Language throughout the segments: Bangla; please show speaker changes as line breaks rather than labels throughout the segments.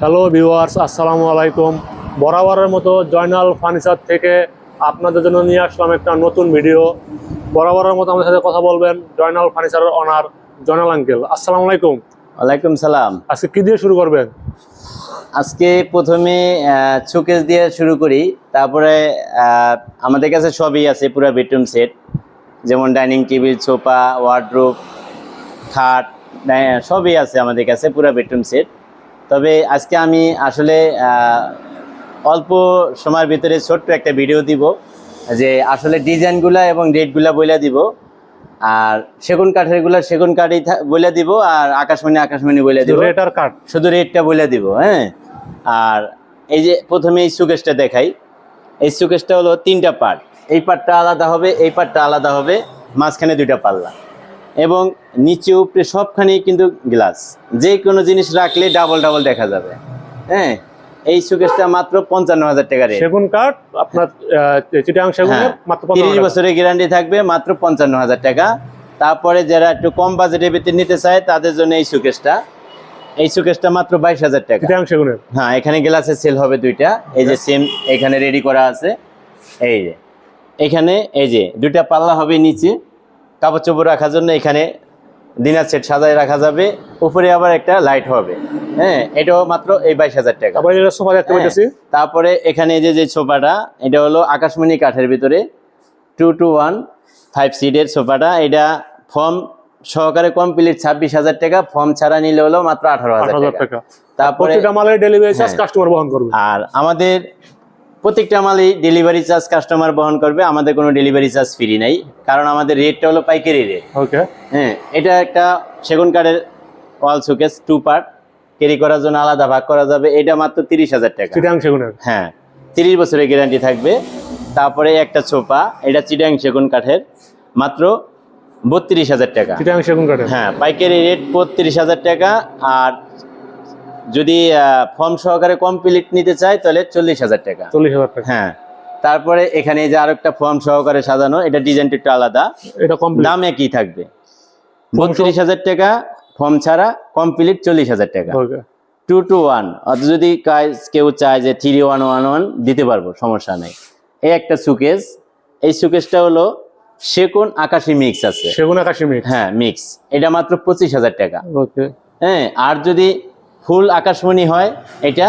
হ্যালো ভিউয়ার্স আসসালামু আলাইকুম। বরাবরের মতো জয়নাল ফার্নিচার থেকে আপনাদের জন্য নিয়ে আসলাম একটা নতুন ভিডিও বরাবরের মতো আমাদের সাথে কথা বলবেন জয়নাল ফার্নিচারের অনার জয়নাল আঙ্কেল আসসালামু আলাইকুম।
ওয়ালাইকুম সালাম।
আজকে কি দিয়ে শুরু করবেন?
আজকে প্রথমে শোকেস দিয়ে শুরু করি। তারপরে আমাদের কাছে সবই আছে পুরো বেডরুম সেট যেমন ডাইনিং টেবিল সোফা ওয়ার্ডরোব খাট সবই আছে আমাদের কাছে পুরো বেডরুম সেট তবে আজকে আমি আসলে অল্প সময়ের ভিতরে ছোট্ট একটা ভিডিও দিব যে আসলে ডিজাইনগুলা এবং রেটগুলা বলে দিব। আর সেগুন কাঠেরগুলা সেগুন কাঠই বলে দিব আর আকাশমণি আকাশমণি বলে দিব।
রেট আর কাট
শুধু রেটটা বলে দিব হ্যাঁ? আর এই যে প্রথমে এই সুকেশটা দেখাই। এই সুকেশটা হলো তিনটা পার্ট এই পার্টটা আলাদা হবে এই পার্টটা আলাদা হবে মাঝখানে দুইটা পাল্লা। এবং নিচে উপরে সবখানেই কিন্তু গ্লাস। যে কোনো জিনিস রাখলে ডাবল ডাবল দেখা যাবে। হ্যাঁ এই সুকেশটা মাত্র পঞ্চান্ন হাজার টাকা রেট
সেগুন কাঠ আপনার আহ, চিটাং সেগুনের
হ্যাঁ
মাত্র
তিরিশ
55
বছরের গ্যারান্টি থাকবে মাত্র পঞ্চান্ন হাজার টাকা। তারপরে যারা একটু কম বাজেটের ভিতরে নিতে চায় তাদের জন্য এই সুকেশটা এই সুকেশটা মাত্র বাইশ হাজার টাকা।
সেগুনের
হ্যাঁ এখানে গ্লাসের সেল হবে দুইটা। এই যে সেম এখানে রেডি করা আছে। এই যে এখানে এই যে দুইটা পাল্লা হবে নিচে। কাপড় চোপড় রাখার জন্য এখানে ডিনার সেট সাজায় রাখা যাবে। উপরে আবার একটা লাইট হবে। হ্যাঁ এটাও মাত্র এই বাইশ হাজার টাকা।
তারপরে সোফা দেখতে
হ্যাঁ,
পাচ্ছি
তারপরে এখানে যে যে সোফাটা এটা হলো আকাশমণি কাঠের ভিতরে টু টু ওয়ান ফাইভ সিটের সোফাটা। এটা ফর্ম সহকারে কমপ্লিট ছাব্বিশ হাজার টাকা। ফর্ম ছাড়া নিলে হলো মাত্র আঠারো হাজার টাকা। তারপরে
ডেলিভারি চার্জ
হ্যাঁ।
কাস্টমার বহন করবে।
আর আমাদের প্রত্যেকটা মালই ডেলিভারি চার্জ কাস্টমার বহন করবে আমাদের কোনো ডেলিভারি চার্জ ফ্রি নাই কারণ আমাদের রেটটা হলো পাইকারি রেট
ওকে
হ্যাঁ এটা একটা সেগুন কাঠের wall showcase two part carry করার জন্য আলাদা ভাগ করা যাবে এটা মাত্র তিরিশ হাজার টাকা।
চিটাং সেগুনের?
হ্যাঁ তিরিশ বছরের গ্যারান্টি থাকবে। তারপরে একটা সোফা এটা চিটাং সেগুন কাঠের মাত্র বত্রিশ হাজার টাকা।
চিটাং সেগুন কাঠের?
হ্যাঁ পাইকারি রেট বত্রিশ হাজার টাকা আর যদি ফর্ম সহকারে কমপ্লিট নিতে চায় তাহলে চল্লিশ হাজার টাকা।
চল্লিশ হাজার টাকা।
হ্যাঁ। তারপরে এখানে যে যে আরেকটা ফর্ম সহকারে সাজানো এটা ডিজাইনটা একটু আলাদা।
এটা
দাম একই থাকবে। বত্রিশ হাজার টাকা ফর্ম ছাড়া কমপ্লিট চল্লিশ হাজার টাকা।
ওকে।
টু টু ওয়ান অত যদি কাজ- কেউ চায় যে থ্রি ওয়ান ওয়ান ওয়ান দিতে পারব সমস্যা নেই। এই একটা সুকেস এই সুকেসটা হলো সেকুন আকাশি মিক্স আছে।
সেগুন আকাশি মিনিট
হ্যাঁ মিক্স এটা মাত্র পঁচিশ হাজার টাকা।
ওকে।
হ্যাঁ আর যদি ফুল আকাশমণি হয় এটা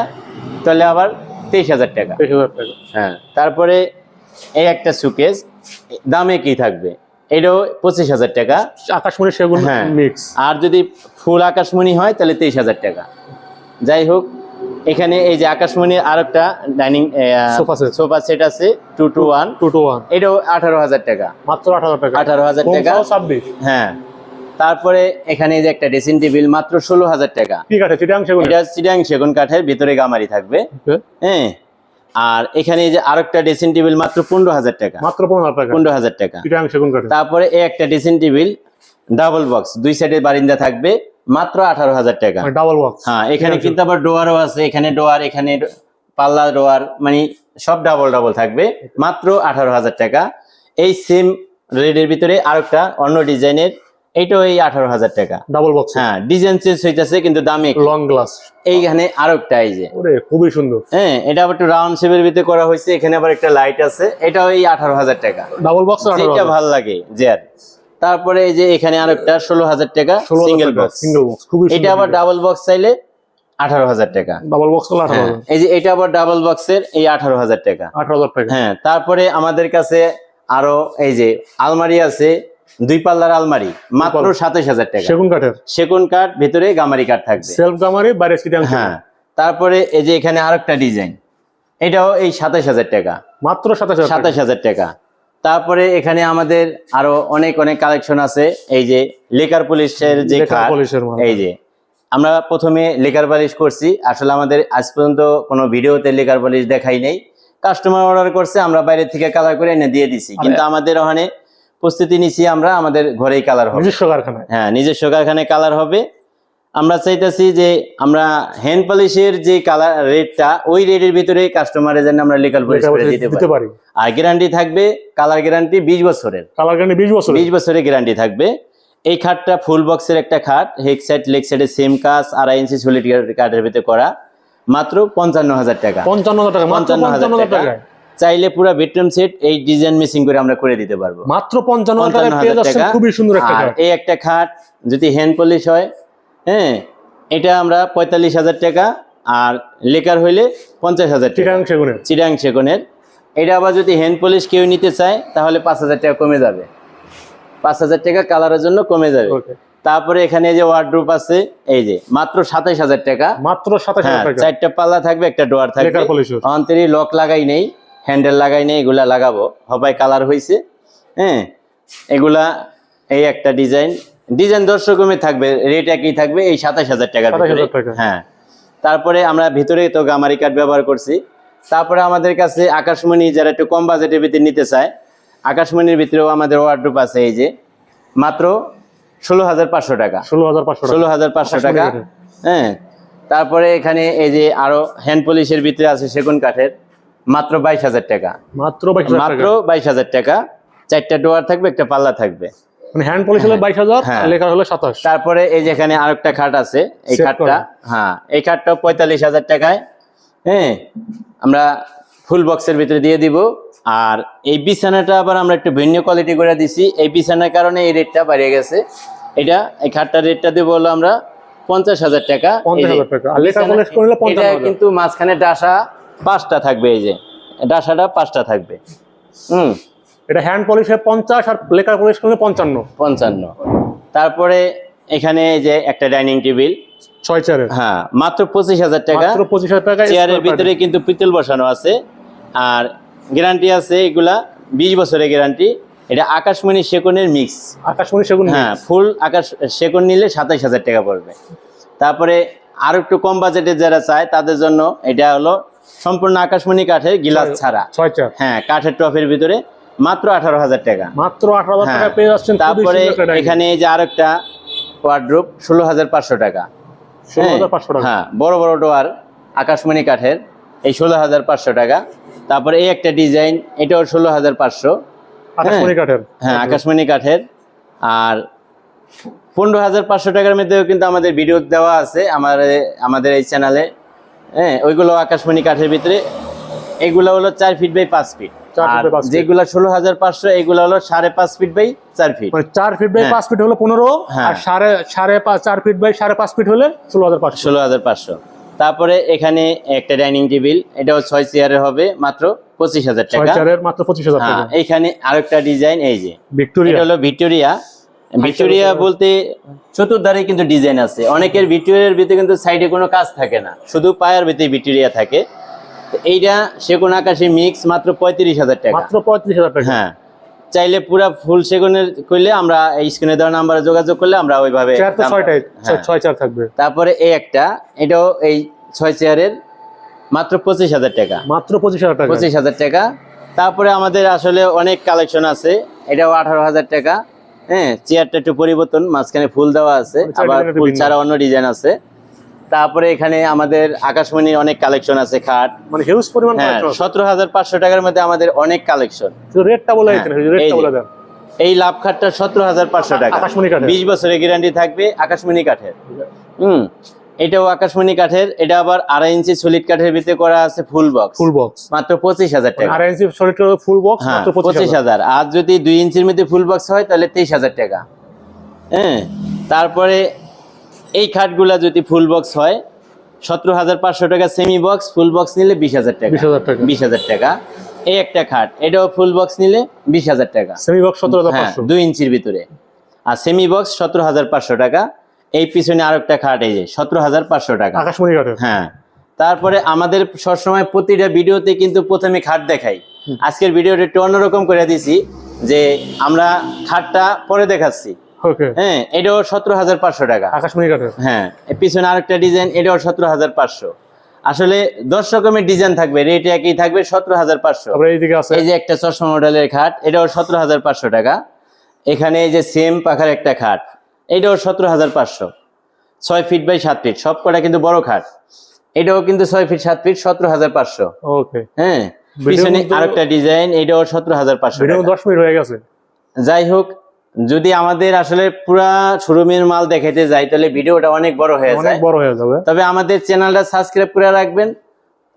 তাহলে আবার তেইশ হাজার টাকা। হ্যাঁ তারপরে এই একটা সুকেস দামে কি থাকবে? এটাও পঁচিশ হাজার টাকা।
আকাশমণি সেগুন
হ্যাঁ।
মিক্স
আর যদি ফুল আকাশমণি হয় তাহলে তেইশ হাজার টাকা। যাই হোক এখানে এই যে আকাশমণির আর একটা ডাইনিং
set.
সোফা সেট আছে two two one
two two one
এটাও আঠারো হাজার টাকা।
মাত্র আঠারো টাকা।
আঠারো হাজার টাকা।
ছাব্বিশ।
হ্যাঁ তারপরে এখানে যে একটা ড্রেসিং টেবিল মাত্র ষোলো হাজার টাকা।
ঠিক আছে চিটাং সেগুন?
এটা চিটাং সেগুন কাঠের ভিতরে গামারি থাকবে। হ্যাঁ। আর এখানে যে আরেকটা ড্রেসিং টেবিল মাত্র পনেরো হাজার টাকা।
মাত্র পনেরো হাজার টাকা।
তারপরে এই একটা ড্রেসিং টেবিল ডাবল বক্স দুই সাইডের বারিন্দা থাকবে মাত্র আঠারো হাজার টাকা
ডাবল বক্স
হ্যাঁ এখানে কিন্তু আবার ডোয়ারও আছে এখানে ডোয়ার এখানে পাল্লা ডোয়ার মানে সব ডাবল ডাবল থাকবে মাত্র আঠারো হাজার টাকা। এই সেম রেডের ভিতরে আরেকটা অন্য ডিজাইনের এইটাও এই আঠারো হাজার টাকা।
ডাবল বক্স
হ্যাঁ ডিজাইন চেঞ্জ হইতেছে কিন্তু দামে একটু।
লং গ্লাস
এইখানে আরেকটা এই যে।
খুবই সুন্দর।
হ্যাঁ এটা আবার একটু রাউন্ড শেপের ভিতরে করা হয়েছে এখানে আবার একটা লাইট আছে এটাও এই আঠারো হাজার টাকা।
ডাবল বক্স
যেটা ভালো লাগে চেয়ার তারপরে এই যে এখানে আরেকটা ষোলো হাজার টাকা সিঙ্গেল বক্স
সিঙ্গেল বক্স খুবই
এটা আবার ডাবল বক্স চাইলে আঠারো হাজার টাকা।
ডাবল বক্স
হ্যাঁ, এই যে এটা আবার ডাবল বক্সের এই আঠারো হাজার টাকা।
আঠারো হাজার টাকা।
হ্যাঁ তারপরে আমাদের কাছে আরও এই যে আলমারি আছে দুই পাল্লার আলমারি মাত্র। সাতাশ হাজার টাকা।
সেগুন কাঠের?
সেগুন কাঠ ভিতরে গামারি কাঠ থাকবে।
সেলফ গামারি বাইরে
হ্যাঁ তারপরে এই যে এখানে আরেকটা ডিজাইন এটাও এই সাতাশ হাজার টাকা।
মাত্র সাতাশ
সাতাশ হাজার টাকা। তারপরে এখানে আমাদের আরও অনেক অনেক কালেকশন আছে। এই যে লেকার পুলিশের যে। এই যে আমরা প্রথমে লেকার পালিশ করছি। আসলে আমাদের আজ পর্যন্ত কোনো ভিডিওতে লেকার পালিশ দেখাই নেই। কাস্টমার অর্ডার করছে আমরা বাইরে থেকে কালার করে এনে দিয়ে দিছি। কিন্তু আমাদের ওখানে প্রস্তুতি নিছি আমরা আমাদের ঘরেই কালার হবে।
নিজস্ব কারখানায়?
হ্যাঁ নিজস্ব কারখানায় কালার হবে। আমরা চাইতেছি যে আমরা হ্যান্ড পলিশের যে কালার রেটটা ওই রেটের ভিতরে কাস্টমারের জন্য আমরা লেকার পলিশ করে দিতে পারি। আর গ্যারান্টি থাকবে কালার গ্যারান্টি বিশ বছরের।
কালার গ্যারান্টি বিশ বছর
বিশ বছরের গ্যারান্টি থাকবে। এই খাটটা ফুল বক্সের একটা খাট হেক সাইড লেগ সাইডে সেম কাজ আড়াই ইঞ্চি সলিড কাঠের ভিতরে করা। মাত্র পঞ্চান্ন হাজার টাকা।
পঞ্চান্ন হাজার টাকা
পঞ্চান্ন হাজার টাকা। চাইলে পুরো বেডরুম সেট এই ডিজাইন মেসিং করে আমরা করে দিতে পারব।
মাত্র পঞ্চান্ন হাজার
টাকা।
খুবই সুন্দর একটা খাট।
এই একটা খাট যদি হ্যান্ড পলিশ হয় হ্যাঁ এটা আমরা পঁয়তাল্লিশ হাজার টাকা আর লেকার হইলে পঞ্চাশ হাজার টাকা।
সেগুনের।
চিরাং সেকনের এটা আবার যদি হ্যান্ড পলিশ কেউ নিতে চায় তাহলে পাঁচ হাজার টাকা কমে যাবে। পাঁচ হাজার টাকা কালারের জন্য কমে যাবে।
ওকে।
তারপরে এখানে যে ওয়ার্ড্রোপ আছে এই যে মাত্র সাতাইশ হাজার টাকা।
মাত্র সাতাশ
হ্যাঁ চারটা পাল্লা থাকবে একটা ডোয়ার থাকবে। অন্তরি লক লাগাই নেই। হ্যান্ডেল লাগাই এগুলা লাগাবো। হবাই কালার হয়েছে হ্যাঁ? এগুলা এই একটা ডিজাইন ডিজাইন দর্শকমে থাকবে রেট একই থাকবে এই সাতাশ হাজার টাকার
27,000 টাকা।
হ্যাঁ। তারপরে আমরা ভিতরে তো গামারি কাঠ ব্যবহার করছি। তারপরে আমাদের কাছে আকাশমণি যারা একটু কম বাজেটের ভিতরে নিতে চায় আকাশমণির ভিতরেও আমাদের ওয়ার্ড্রোপ আছে এই যে মাত্র ষোলো হাজার পাঁচশো টাকা।
ষোলো হাজার পাঁচশো
ষোলো হাজার পাঁচশো টাকা হ্যাঁ। তারপরে এখানে এই যে আরও হ্যান্ড পলিশের ভিতরে আছে সেগুন কাঠের। মাত্র বাইশ হাজার টাকা।
মাত্র
মাত্র বাইশ হাজার টাকা। চারটা ডোয়ার থাকবে একটা পাল্লা থাকবে।
মানে হ্যান্ড পলিশ হলে বাইশ হাজার
হ্যাঁ।
লেখা হলো সাতাশ।
তারপরে এই যে এখানে আরেকটা খাট আছে এই খাটটা হ্যাঁ এই খাটটা পঁয়তাল্লিশ হাজার টাকায়। হ্যাঁ আমরা ফুল বক্সের ভিতরে দিয়ে দিব। আর এই বিছানাটা আবার আমরা একটু ভিন্ন কোয়ালিটি করে দিছি। এই বিছানার কারণে এই রেটটা বাড়িয়ে গেছে। এটা এই খাটটার রেটটা দেবো হলো আমরা পঞ্চাশ হাজার টাকা।
আর
কিন্তু মাঝখানে ডাসা। পাঁচটা থাকবে এই যে ডাসাটা পাঁচটা থাকবে। হুম।
এটা হ্যান্ড পলিশে পঞ্চাশ আর লেখার পলিশ করলে পঞ্চান্ন।
পঞ্চান্ন। তারপরে এখানে এই যে একটা ডাইনিং টেবিল
ছয় চেয়ারের
হ্যাঁ মাত্র পঁচিশ হাজার টাকা।
পঁচিশ হাজার টাকা
চেয়ারের ভিতরে কিন্তু পিতল বসানো আছে। আর গ্যারান্টি আছে এগুলা বিশ বছরের গ্যারান্টি এটা আকাশমণি সেকনের মিক্স
আকাশমণি সেগুন
হ্যাঁ ফুল আকাশ সেকন নিলে সাতাইশ হাজার টাকা পড়বে। তারপরে আর একটু কম বাজেটে যারা চায় তাদের জন্য এটা হলো সম্পূর্ণ আকাশমণি কাঠের গিলাস ছাড়া। হ্যাঁ কাঠের টপের ভিতরে মাত্র আঠারো হাজার টাকা।
মাত্র আঠারো হাজার
হ্যাঁ।
টাকা পেয়ে যাচ্ছেন
তারপরে এখানে এই যে আরেকটা ওয়ার্ড্রোপ ষোলো হাজার পাঁচশো টাকা।
ষোলো হাজার পাঁচশো টাকা।
হ্যাঁ বড় বড় ডোয়ার আকাশমণি কাঠের এই ষোলো হাজার পাঁচশো টাকা। তারপরে এই একটা ডিজাইন এটাও ষোলো হাজার পাঁচশো।
কাঠের।
হ্যাঁ আকাশমণি কাঠের। আর পনেরো হাজার পাঁচশো টাকার মধ্যেও কিন্তু আমাদের ভিডিও দেওয়া আছে আমার আমাদের এই চ্যানেলে হ্যাঁ ওইগুলো আকাশমণি কাঠের ভিতরে। এগুলো হলো চার ফিট বাই পাঁচ ফিট। যেগুলো ষোলো হাজার পাঁচশো এগুলো হলো সাড়ে পাঁচ ফিট বাই চার ফিট
মানে চার ফিট বাই
হ্যাঁ।
পাঁচ ফিট হলো পনেরো
হ্যাঁ।
আর সাড়ে সাড়ে চার ফিট বাই সাড়ে পাঁচ ফিট হলে ষোলো হাজার পাঁচশো।
ষোলো হাজার পাঁচশো। তারপরে এখানে একটা ডাইনিং টেবিল এটাও ছয় চেয়ারের হবে মাত্র পঁচিশ হাজার টাকা।
মাত্র পঁচিশ হাজার
হ্যাঁ আরেকটা ডিজাইন এই যে।
ভিক্টোরিয়া।
হলো ভিক্টোরিয়া। ভিক্টোরিয়া বলতে চতুর্ধারে কিন্তু ডিজাইন আছে। অনেকের ভিক্টোরিয়ার ভিতরে কিন্তু সাইডে কোনো কাজ থাকে না। শুধু পায়ের ভিতরে ভিক্টোরিয়া থাকে। এইটা সেগুন আকাশে মিক্স মাত্র পঁয়ত্রিশ হাজার টাকা।
মাত্র পঁয়ত্রিশ হাজার টাকা।
হ্যাঁ। চাইলে পুরা ফুল সেগুনের করলে আমরা এই স্ক্রিনে দেওয়া নাম্বারে যোগাযোগ করলে আমরা ওইভাবে হ্যাঁ।
ছয় চেয়ার থাকবে।
তারপরে এই একটা এটাও এই ছয় চেয়ারের মাত্র পঁচিশ হাজার টাকা।
মাত্র পঁচিশ হাজার টাকা।
পঁচিশ হাজার টাকা। তারপরে আমাদের আসলে অনেক কালেকশন আছে। এটাও আঠারো হাজার টাকা। হ্যাঁ চেয়ারটা একটু পরিবর্তন মাঝখানে ফুল দেওয়া আছে আবার ফুল ছাড়া অন্য ডিজাইন আছে। তারপরে এখানে আমাদের আকাশমণির অনেক কালেকশন আছে খাট।
মানে হিউজ পরিমাণ
হ্যাঁ সতেরো হাজার পাঁচশো টাকার মধ্যে আমাদের অনেক কালেকশন
রেটটা বলে
হ্যাঁ, এই
রেটটা বলে দেন।
এই লাভ খাটটা সতেরো হাজার পাঁচশো টাকা। বিশ বছরের গ্যারান্টি থাকবে আকাশমণি কাঠের। হুম এটাও আকাশমণি কাঠের এটা আবার আড়াই ইঞ্চি সলিড কাঠের ভিতরে করা আছে ফুল বক্স
ফুল বক্স
মাত্র পঁচিশ হাজার টাকা।
আড়াই ইঞ্চি সলিড ফুল বক্স মাত্র পঁচিশ হাজার।
আর যদি দুই ইঞ্চির মধ্যে ফুল বক্স হয় তাহলে তেইশ হাজার টাকা। হ্যাঁ তারপরে এই খাটগুলা যদি ফুল বক্স হয় সতেরো হাজার পাঁচশো টাকা সেমি বক্স ফুল বক্স নিলে বিশ হাজার টাকা।
বিশ হাজার টাকা।
এই একটা খাট এটাও ফুল বক্স নিলে বিশ হাজার টাকা।
সেমি বক্স সতেরো হাজার
হ্যাঁ দুই ইঞ্চির ভিতরে। আর সেমি বক্স সতেরো হাজার পাঁচশো টাকা। এই পিছনে আরেকটা খাট এই যে সতেরো হাজার পাঁচশো টাকা।
আকাশমণি কাঠের
হ্যাঁ। তারপরে আমাদের সবসময় প্রতিটা ভিডিওতে কিন্তু প্রথমে খাট দেখাই। আজকের ভিডিওটা একটু অন্যরকম করে দিছি যে আমরা খাটটা পরে দেখাচ্ছি। হ্যাঁ এটাও সতেরো হাজার পাঁচশো টাকা।
আকাশমণি কাঠের
হ্যাঁ পিছনে আরেকটা ডিজাইন এটাও সতেরো হাজার পাঁচশো। আসলে দশ রকমের ডিজাইন থাকবে রেট একই থাকবে সতেরো হাজার পাঁচশো। এই যে একটা চশমা মডেলের খাট এটাও সতেরো হাজার পাঁচশো টাকা। এখানে এই যে সেম পাখার একটা খাট। এটাও সতেরো হাজার পাঁচশো। ছয় ফিট বাই সাত ফিট সব কটা কিন্তু বড় খাট। এটাও কিন্তু ছয় ফিট সাত ফিট সতেরো হাজার পাঁচশো।
ওকে
হ্যাঁ পিছনে আরেকটা ডিজাইন এটাও সতেরো হাজার পাঁচশো
দশ মিনিট হয়ে গেছে।
যাই হোক যদি আমাদের আসলে পুরা শোরুমের মাল দেখাইতে যাই তাহলে ভিডিওটা অনেক বড় হয়ে যায়।
বড় হয়ে যাবে।
তবে আমাদের চ্যানেলটা সাবস্ক্রাইব করে রাখবেন।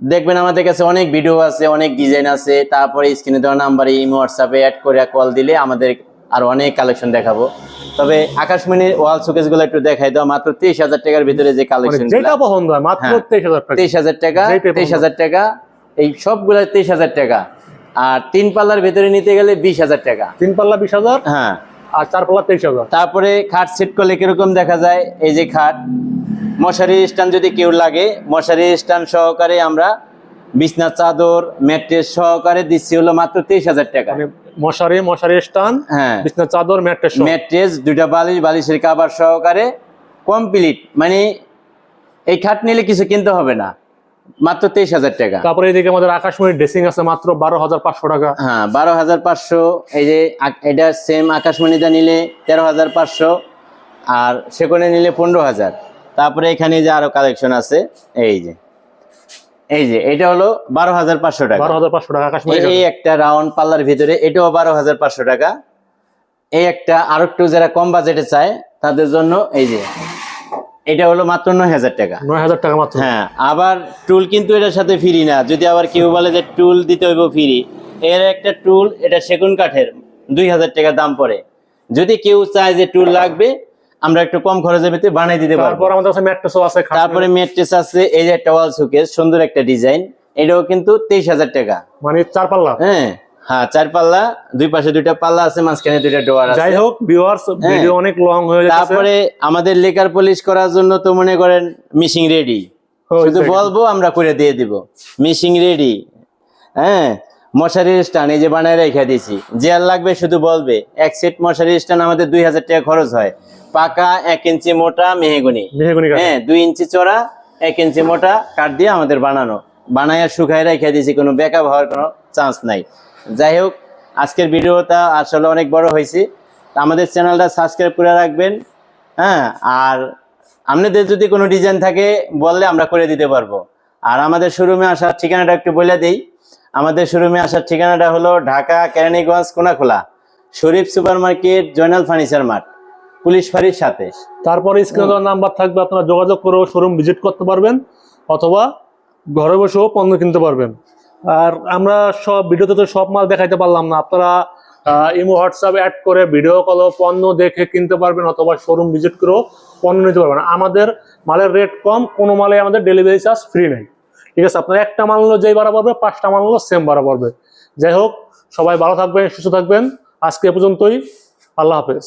দেখবেন আমাদের কাছে অনেক ভিডিও আছে অনেক ডিজাইন আছে। তারপরে স্ক্রিনে দেওয়া নাম্বারে ইমো হোয়াটসঅ্যাপে অ্যাড করে কল দিলে আমাদের আর অনেক কালেকশন দেখাবো। তবে আকাশমণির ওয়াল শোকেসগুলো একটু দেখাই দাও মাত্র তেইশ হাজার টাকার ভিতরে যে
মানে
কালেকশন
যেটা পছন্দ হয় মাত্র
হ্যাঁ।
তেইশ হাজার টাকা।
তেইশ। হাজার টাকা এই সবগুলা তেইশ হাজার টাকা। আর তিন পাল্লার ভিতরে নিতে গেলে বিশ হাজার টাকা।
তিন পাল্লা বিশ হাজার?
হ্যাঁ।
আর চার পাল্লা তেইশ হাজার।
তারপরে খাট সেট করলে কীরকম দেখা যায়? এই যে খাট মশারি স্ট্যান্ড যদি কেউ লাগে মশারি স্ট্যান্ড সহকারে আমরা বিছনা চাদর ম্যাট্রেস সহকারে দিচ্ছি হলো মাত্র তেইশ হাজার টাকা।
মানে মশারি মশারি স্টান
হ্যাঁ।
বিছনা চাদর ম্যাট্রেস।
ম্যাট্রেস দুইটা বালিশ বালিশের কাবার সহকারে কমপ্লিট। মানে এই খাট নিলে কিছু কিনতে হবে না। মাত্র তেইশ হাজার টাকা।
তারপরে এদিকে আমাদের আকাশমণি ড্রেসিং আছে মাত্র বারো হাজার পাঁচশো টাকা।
হ্যাঁ বারো হাজার পাঁচশো এই যে এটা সেম আকাশমণিটা নিলে তেরো হাজার পাঁচশো আর সেখানে নিলে পনেরো হাজার। তারপরে এখানে যে আরও কালেকশন আছে এই যে। এই যে এটা হলো বারো হাজার পাঁচশো টাকা।
বারো হাজার পাঁচশো টাকা
এই- একটা রাউন্ড পাল্লার ভিতরে এটাও বারো হাজার পাঁচশো টাকা। এই একটা আরও একটু যারা কম বাজেটে চায় তাদের জন্য এই যে এটা হলো মাত্র নয় হাজার টাকা।
নয় হাজার টাকা মাত্র।
হ্যাঁ আবার টুল কিন্তু এটার সাথে ফ্রি না। যদি আবার কেউ বলে যে টুল দিতে হইব ফ্রি এর একটা টুল এটা সেগুন কাঠের দুই হাজার টাকা দাম পড়ে। যদি কেউ চায় যে টুল লাগবে আমরা একটু কম খরচের ভিতরে বানিয়ে দিতে পারব।
তারপর আমাদের কাছে ম্যাট্রেসও আছে
তারপরে মেট্রেস আছে এই যে একটা ওয়াল শোকেস সুন্দর একটা ডিজাইন এটাও কিন্তু তেইশ হাজার টাকা।
মানে চার পাল্লা?
হ্যাঁ হ্যাঁ চার পাল্লা দুই পাশে দুইটা পাল্লা আছে মাঝখানে দুইটা ডোয়ার আছে।
যাই হোক ভিউয়ার্স
হ্যাঁ।
ভিডিও অনেক লং হয়ে যাচ্ছে।
তারপরে আমাদের লেকার পলিশ করার জন্য তো মনে করেন মিশিং রেডি শুধু বলব আমরা করে দিয়ে দিব। মিশিং রেডি হ্যাঁ মশারির স্টান এই যে বানায় রেখে দিয়েছি। যে আর লাগবে শুধু বলবে এক সেট মশারির স্টান আমাদের দুই হাজার টাকা খরচ হয়। পাকা এক ইঞ্চি মোটা মেহেগুনি।
মেহগুনি
হ্যাঁ দুই ইঞ্চি চড়া এক ইঞ্চি মোটা কাঠ দিয়ে আমাদের বানানো। বানায় শুকায় রেখে দিয়েছি কোনো ব্যাকআপ হওয়ার কোনো চান্স নাই। যাই হোক আজকের ভিডিওটা আসলে অনেক বড় হয়েছে। আমাদের চ্যানেলটা সাবস্ক্রাইব করে রাখবেন হ্যাঁ আর আপনাদের যদি কোনো ডিজাইন থাকে বললে আমরা করে দিতে পারব। আর আমাদের শোরুমে আসার ঠিকানাটা একটু বলে দিই। আমাদের শোরুমে আসার ঠিকানাটা হলো Dhaka Keraniganj Konakhola Sharif supermarket Joynal furniture mart. Police ফাঁড়ির সাথে।
তারপরে স্ক্রিনে দেওয়া নাম্বার থাকবে, আপনারা যোগাযোগ করেও শোরুম ভিজিট করতে পারবেন, অথবা ঘরে বসেও পণ্য কিনতে পারবেন। আর আমরা সব ভিডিওতে তো সব মাল দেখাইতে পারলাম না, আপনারা ইমো, হোয়াটসঅ্যাপ অ্যাড করে ভিডিও কলও পণ্য দেখে কিনতে পারবেন, অথবা শোরুম ভিজিট করেও পণ্য নিতে পারবেন। আমাদের মালের রেট কম, কোনো মালে আমাদের ডেলিভারি চার্জ ফ্রি নেই। ঠিক আছে, আপনার একটা মাল যেই ভাড়া পড়বে পাঁচটা মাল সেম ভাড়া পড়বে যাই হোক, সবাই ভালো থাকবেন, সুস্থ থাকবেন। আজকে এ পর্যন্তই, আল্লাহ হাফেজ।